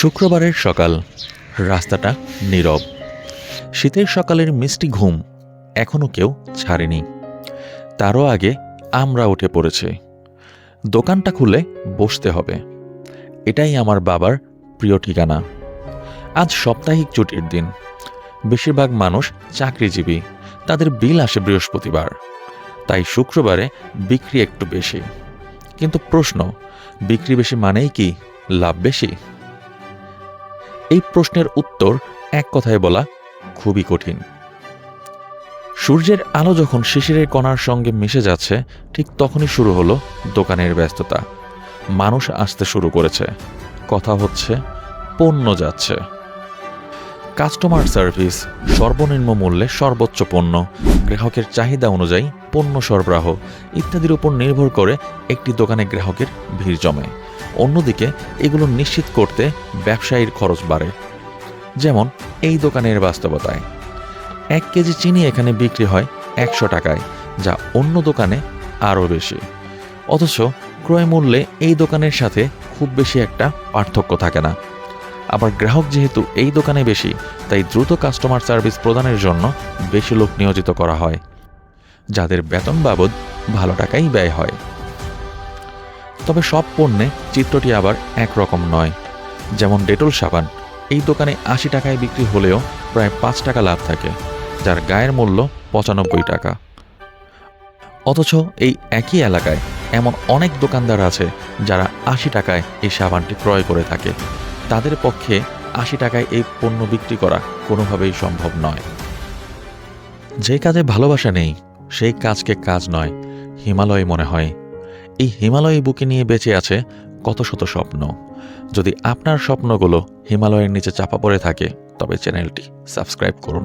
শুক্রবারের সকাল। রাস্তাটা নীরব। শীতের সকালের মিষ্টি ঘুম এখনও কেউ ছাড়েনি। তারও আগে আমরা উঠে পড়েছি। দোকানটা খুলে বসতে হবে। এটাই আমার বাবার প্রিয় ঠিকানা। আজ সাপ্তাহিক ছুটির দিন। বেশিরভাগ মানুষ চাকরিজীবী। তাদের বিল আসে বৃহস্পতিবার। তাই শুক্রবারে বিক্রি একটু বেশি। কিন্তু প্রশ্ন, বিক্রি বেশি মানেই কি লাভ বেশি? এই প্রশ্নের উত্তর এক কথায় বলা খুবই কঠিন। সূর্যের আলো যখন শিশিরের কণার সঙ্গে মিশে যাচ্ছে, ঠিক তখনই শুরু হলো দোকানের ব্যস্ততা। মানুষ আসতে শুরু করেছে। কথা হচ্ছে, পণ্য যাচ্ছে। কাস্টমার সার্ভিস সর্বনিম্ন মূল্যে সর্বোচ্চ পণ্য। গ্রাহকের চাহিদা অনুযায়ী পণ্য সরবরাহ ইত্যাদির উপর নির্ভর করে একটি দোকানে গ্রাহকের ভিড় জমে। অন্যদিকে এগুলো নিশ্চিত করতে ব্যবসায়ীর খরচ বাড়ে। যেমন এই দোকানের বাস্তবতায়। এক কেজি চিনি এখানে বিক্রি হয় একশো টাকায়, যা অন্য দোকানে আরও বেশি। অথচ ক্রয় মূল্যে এই দোকানের সাথে খুব বেশি একটা পার্থক্য থাকে না। আবার গ্রাহক যেহেতু এই দোকানে বেশি, তাই দ্রুত কাস্টমার সার্ভিস প্রদানের জন্য বেশি লোক নিয়োজিত করা হয়, যাদের বেতন বাবদ ভালো টাকাই ব্যয় হয়। তবে সব পণ্যে চিত্রটি আবার একরকম নয়। যেমন ডেটল সাবান, এই দোকানে আশি টাকায় বিক্রি হলেও প্রায় পাঁচ টাকা লাভ থাকে, যার গায়ের মূল্য পঁচানব্বই টাকা। অথচ এই একই এলাকায় এমন অনেক দোকানদার আছে যারা আশি টাকায় এই সাবানটি ক্রয় করে থাকে। তাদের পক্ষে আশি টাকায় এই পণ্য বিক্রি করা কোনোভাবেই সম্ভব নয়। যে কাজে ভালোবাসা নেই, সেই কাজকে কাজ নয়, হিমালয় মনে হয়। এই হিমালয় বুকে নিয়ে বেঁচে আছে কত শত স্বপ্ন। যদি আপনার স্বপ্নগুলো হিমালয়ের নিচে চাপা পড়ে থাকে, তবে চ্যানেলটি সাবস্ক্রাইব করুন।